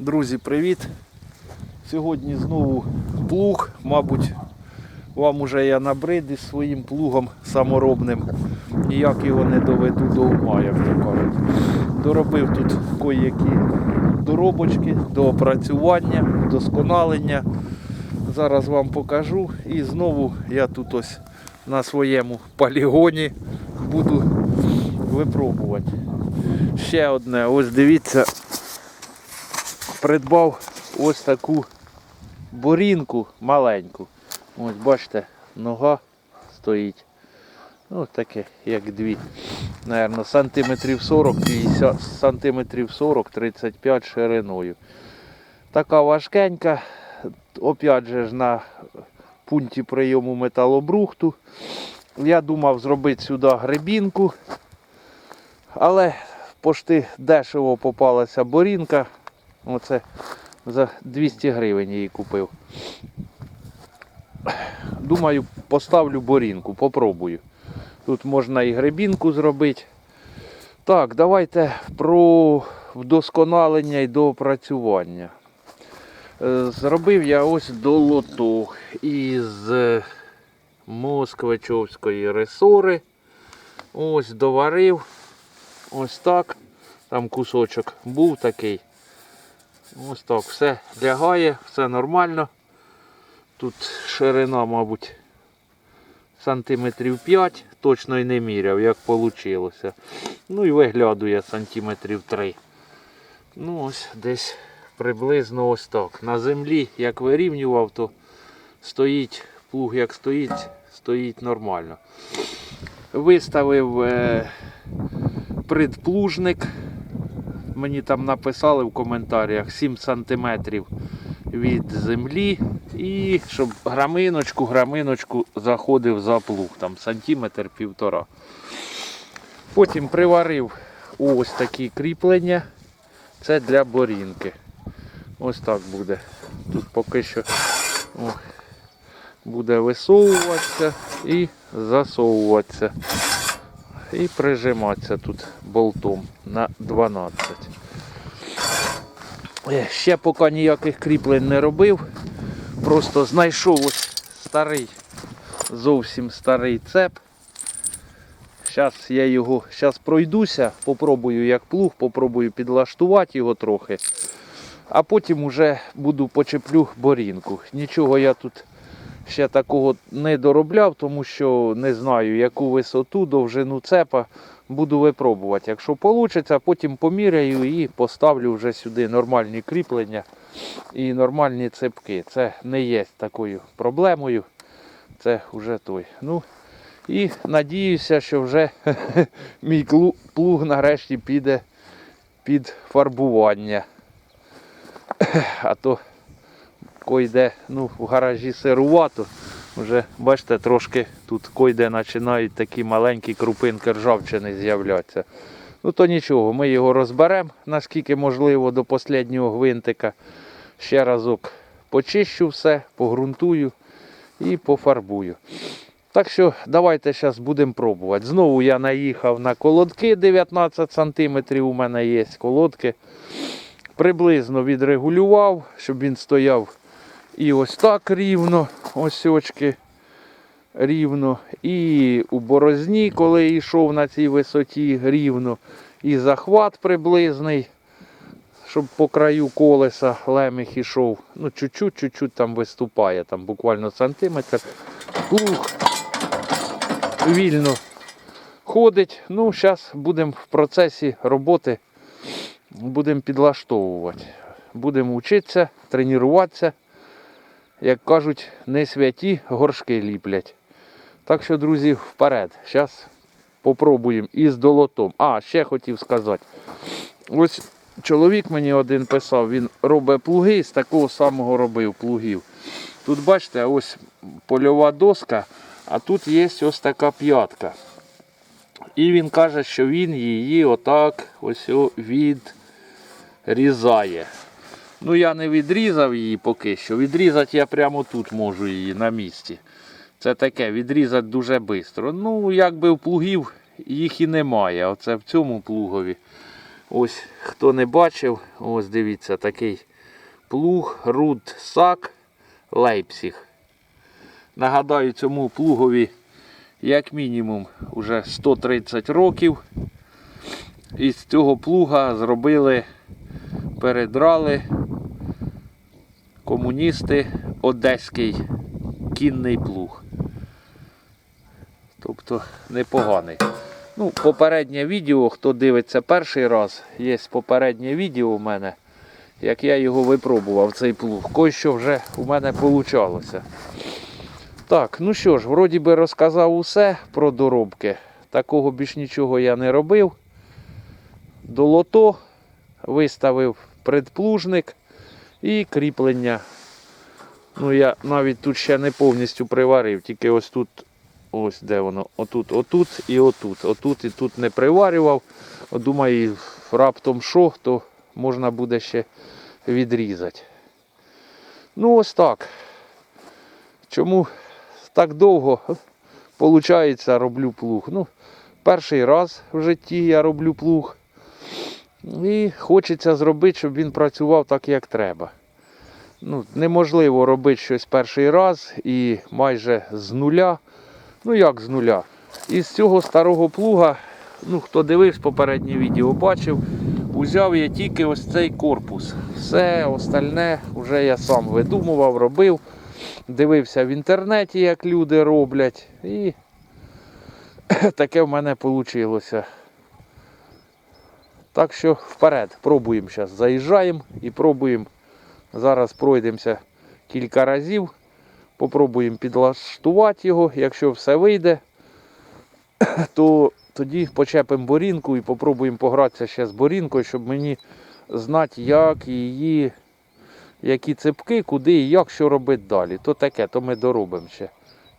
Друзі, привіт! Сьогодні знову плуг, мабуть, вам уже я набрид із своїм плугом саморобним. Ніяк його не доведу до ума, як то кажуть. Доробив тут кої-які доробочки, доопрацювання, досконалення. Зараз вам покажу. І знову я тут ось на своєму полігоні буду випробувати. Ще одне, ось дивіться, придбав ось таку борінку маленьку. Ось бачите, нога стоїть. Ну, таке, як дві. Наверно, сантиметрів 40, 50, сантиметрів 40-35 шириною. Така важкенька. Опять же ж на пункті прийому металобрухту. Я думав зробити сюди гребінку. Але пошти дешево попалася борінка. Оце за 200 гривень її купив. Думаю, поставлю борінку, попробую. Тут можна і гребінку зробити. Так, давайте про вдосконалення і доопрацювання. Е, Зробив я ось долоток із москвичовської ресори. Ось доварив. Ось так. Там кусочок був такий. Ось так, все лягає, все нормально. Тут ширина, мабуть, сантиметрів 5, точно і не міряв, як вийшло. Ну і виглядує сантиметрів 3. Ну ось десь приблизно ось так. На землі, як вирівнював, то стоїть плуг, як стоїть, стоїть нормально. Виставив е, предплужник. Мені там написали в коментарях 7 см від землі. І щоб граминочку, граминочку заходив за плуг, там сантиметр півтора. Потім приварив ось такі кріплення. Це для борінки. Ось так буде. Тут поки що о, буде висовуватися і засовуватися. І прижиматися тут болтом на 12. Е, Ще поки ніяких кріплень не робив. Просто знайшов ось старий, зовсім старий цеп. Зараз я його зараз пройдуся, попробую як плуг, попробую підлаштувати його трохи. А потім вже буду почеплю борінку. Нічого я тут ще такого не доробляв, тому що не знаю, яку висоту, довжину цепа буду випробувати. Якщо вийде, потім поміряю і поставлю вже сюди нормальні кріплення і нормальні цепки. Це не є такою проблемою. Це вже той. Ну, і надіюся, що вже мій плуг нарешті піде під фарбування. А то койде ну, в гаражі сирувато. Вже бачите, трошки тут койде починають такі маленькі крупинки ржавчини з'являтися. Ну то нічого, ми його розберемо, наскільки можливо, до останнього гвинтика. Ще разок почищу все, погрунтую і пофарбую. Так що давайте зараз будемо пробувати. Знову я наїхав на колодки 19 см. У мене є колодки. Приблизно відрегулював, щоб він стояв і ось так рівно, ось очки рівно. І у борозні, коли йшов на цій висоті рівно. І захват приблизний, щоб по краю колеса леміх ішов. Ну, чуть-чуть, чуть-чуть там виступає, там буквально сантиметр. Плуг вільно ходить. Ну, зараз будемо в процесі роботи, будемо підлаштовувати. Будемо вчитися, тренуватися. Як кажуть, не святі горшки ліплять. Так що, друзі, вперед. Зараз попробуємо із долотом. А, ще хотів сказати. Ось чоловік мені один писав, він робить плуги, з такого самого робив плугів. Тут бачите, ось польова доска, а тут є ось така п'ятка. І він каже, що він її отак ось відрізає. Ну я не відрізав її поки що. Відрізати я прямо тут можу її на місці. Це таке, відрізати дуже швидко. Ну, якби в плугів їх і немає. Оце в цьому плугові. Ось хто не бачив, ось дивіться, такий Плуг Руд Сак Лейпсіг. Нагадаю, цьому плугові як мінімум уже 130 років. І з цього плуга зробили, передрали комуністи одеський кінний плуг. Тобто непоганий. Ну, попереднє відео, хто дивиться перший раз, є попереднє відео у мене, як я його випробував, цей плуг. Кой що вже у мене вийшло. Так, ну що ж, вроді би розказав усе про доробки. Такого більш нічого я не робив. До лото виставив предплужник і кріплення. Ну, я навіть тут ще не повністю приварив, тільки ось тут, ось де воно, отут, отут і отут. Отут і тут не приварював. Думаю, раптом що, то можна буде ще відрізати. Ну, ось так. Чому так довго виходить, роблю плуг? Ну, перший раз в житті я роблю плуг. І хочеться зробити, щоб він працював так, як треба. Ну, неможливо робити щось перший раз і майже з нуля. Ну як з нуля? Із цього старого плуга, ну хто дивився попереднє відео, бачив, узяв я тільки ось цей корпус. Все остальне вже я сам видумував, робив. Дивився в інтернеті, як люди роблять. І таке в мене вийшло. Так що вперед, пробуємо зараз. Заїжджаємо і пробуємо. Зараз пройдемося кілька разів. Попробуємо підлаштувати його. Якщо все вийде, то тоді почепимо борінку і попробуємо погратися ще з борінкою, щоб мені знати, як її, які цепки, куди і як що робити далі. То таке, то ми доробимо ще.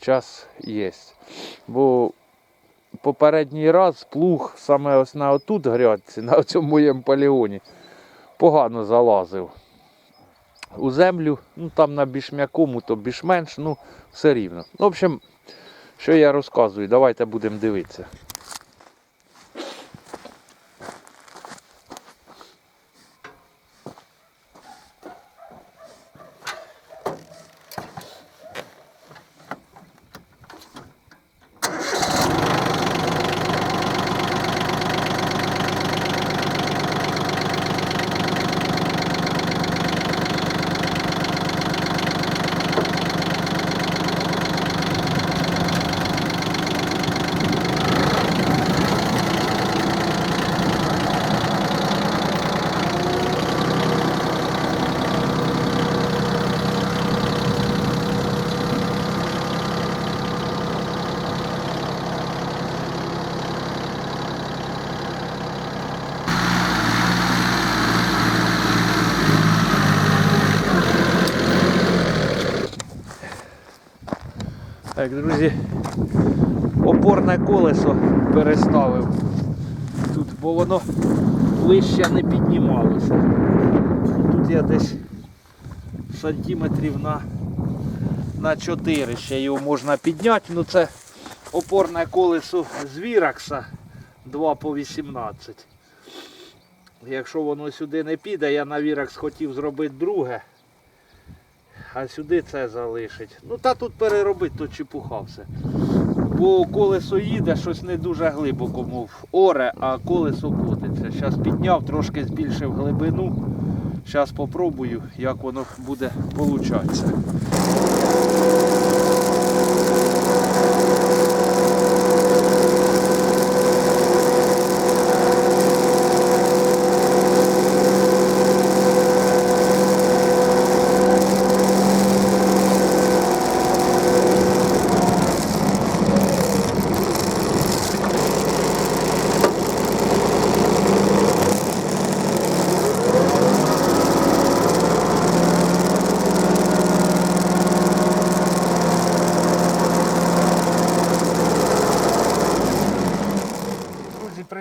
Час є. Бо попередній раз плуг саме ось на отут грядці, на цьому моєму полігоні, погано залазив. У землю, ну там на більш м'якому, то більш-менш, ну все рівно. В общем, що я розказую, давайте будемо дивитися. Так, друзі, опорне колесо переставив тут, бо воно вище не піднімалося. Тут я десь сантиметрів на, на 4 ще його можна підняти. Ну це опорне колесо з Віракса 2 по 18. Якщо воно сюди не піде, я на Віракс хотів зробити друге. А сюди це залишить. Ну та тут переробити, то чепуха все. Бо колесо їде, щось не дуже глибоко, мов оре, а колесо котиться. Зараз підняв, трошки збільшив глибину. Зараз попробую, як воно буде получатися.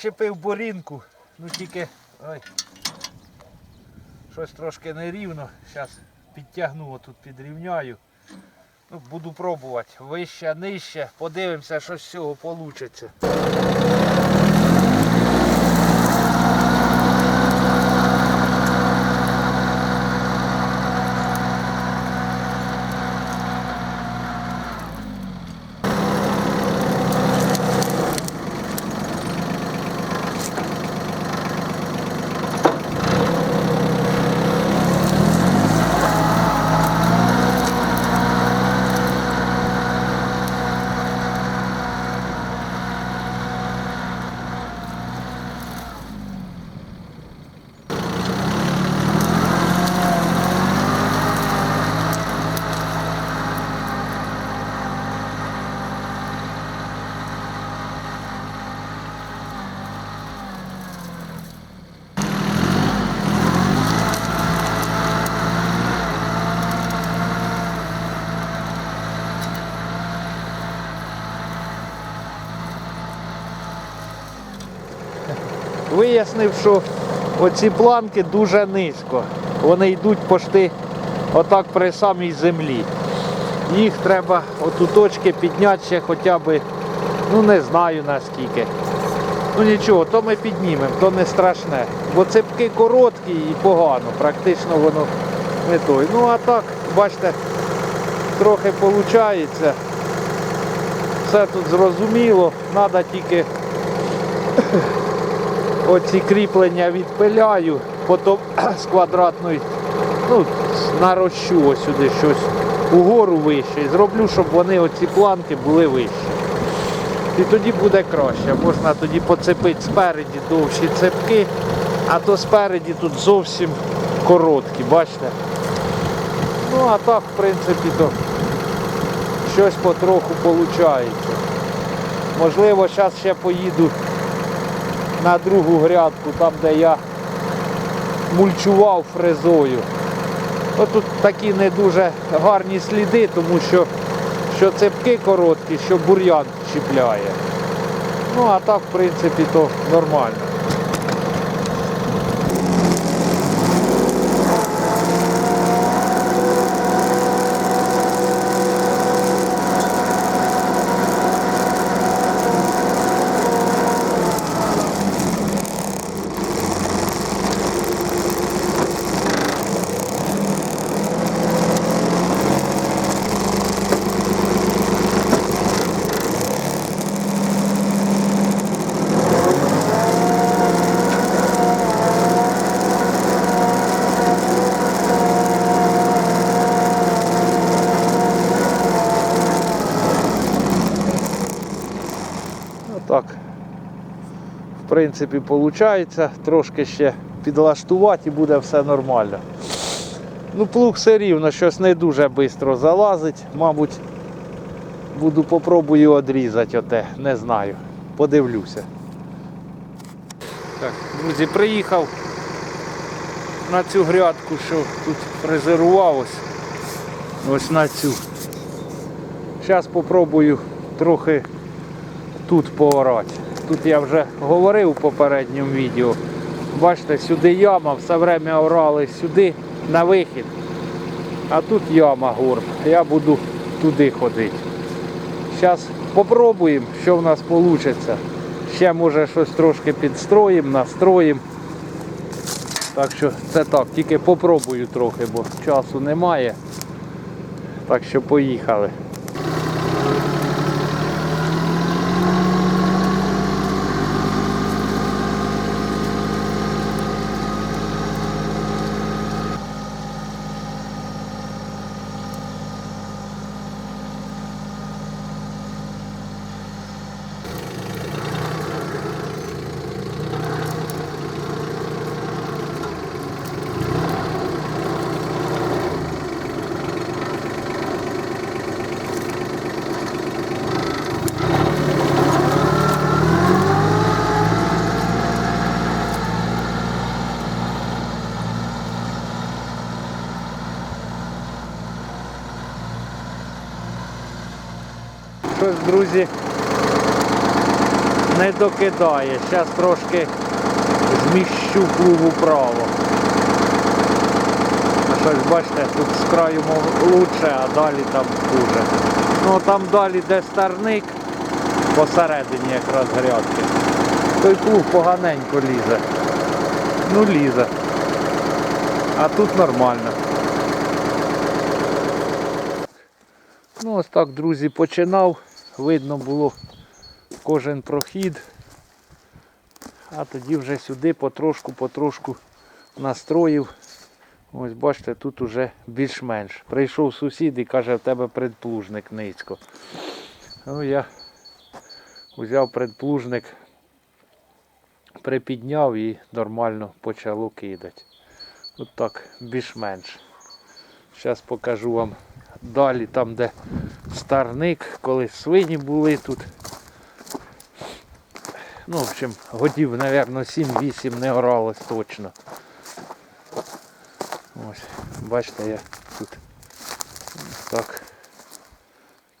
Причепив борінку, ну тільки ой, щось трошки нерівно. Зараз підтягну тут підрівняю. Ну, буду пробувати. Вище, нижче. Подивимося, що з цього вийде. Вияснив, що оці планки дуже низько. Вони йдуть пошти отак при самій землі. Їх треба от у точки підняти ще хоча б, ну не знаю наскільки. Ну нічого, то ми піднімемо, то не страшне. Бо цепки короткі і погано, практично воно не той. Ну а так, бачите, трохи виходить. Все тут зрозуміло, треба тільки оці кріплення відпиляю, потім з квадратної, ну, нарощу ось сюди щось угору вище. І зроблю, щоб вони оці планки були вищі. І тоді буде краще. Можна тоді поцепити спереді довші цепки, а то спереді тут зовсім короткі, бачите? Ну а так, в принципі, то щось потроху виходить. Можливо, зараз ще поїду на другу грядку, там де я мульчував фрезою. От тут такі не дуже гарні сліди, тому що, що цепки короткі, що бур'ян чіпляє. Ну а так, в принципі, то нормально. Принципі, виходить. Трошки ще підлаштувати і буде все нормально. Ну, плуг все рівно, щось не дуже швидко залазить. Мабуть, буду попробую відрізати оте, не знаю. Подивлюся. Так, друзі, приїхав на цю грядку, що тут фрезерувалось. Ось на цю. Зараз спробую трохи тут поорати. Тут я вже говорив у попередньому відео. Бачите, сюди яма, все время орали сюди на вихід. А тут яма горб. Я буду туди ходити. Зараз спробуємо, що в нас вийде. Ще може щось трошки підстроїмо, настроїмо. Так що це так, тільки попробую трохи, бо часу немає. Так що поїхали. Друзі, не докидає. Зараз трошки зміщу плуг вправо. Щось, бачите, тут з краю лучше, а далі там хуже. Ну там далі де старник, посередині якраз грядки. Той плуг поганенько лізе. Ну лізе. А тут нормально. Ну ось так, друзі, починав. Видно було кожен прохід. А тоді вже сюди потрошку-потрошку настроїв. Ось бачите, тут уже більш-менш. Прийшов сусід і каже, в тебе предплужник низько. Ну я взяв предплужник, припідняв і нормально почало кидати. От так, більш-менш. Зараз покажу вам далі, там де старник, коли свині були тут. Ну, в общем, годів, мабуть, 7-8 не оралось точно. Ось, бачите, я тут так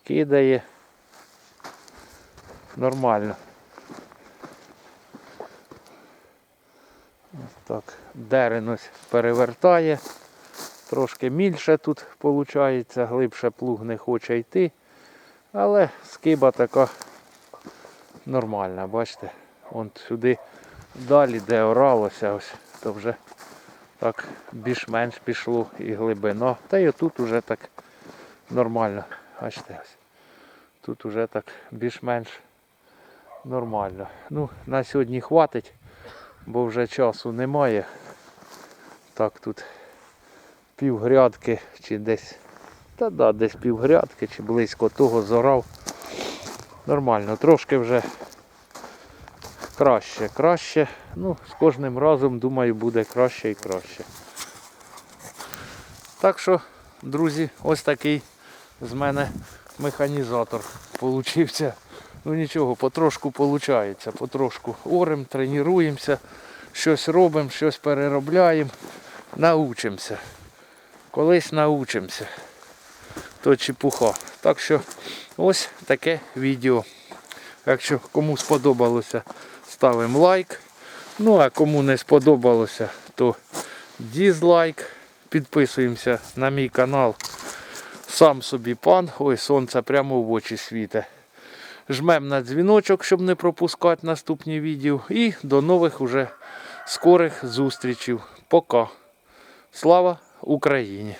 кидає. Нормально. Ось Так, дерен перевертає. Трошки мільше тут виходить, глибше плуг не хоче йти. Але скиба така нормальна, бачите? Вон сюди далі, де оралося, ось, то вже так більш-менш пішло і глибина. Та й отут уже так нормально. Бачите, ось. Тут уже так більш-менш нормально. Ну, на сьогодні хватить, бо вже часу немає. Так, тут півгрядки чи десь. Та да, десь півгрядки чи близько того зорав. Нормально, трошки вже краще, краще. Ну, з кожним разом, думаю, буде краще і краще. Так що, друзі, ось такий з мене механізатор получився. Ну нічого, потрошку виходить, потрошку орем, тренуємося, щось робимо, щось переробляємо, научимося. Колись научимося. То чепуха. Так що ось таке відео. Якщо кому сподобалося, ставимо лайк. Ну а кому не сподобалося, то дізлайк. Підписуємося на мій канал. Сам собі пан. Ой, сонце прямо в очі світе. Жмем на дзвіночок, щоб не пропускати наступні відео. І до нових уже скорих зустрічей. Пока. Слава Україні!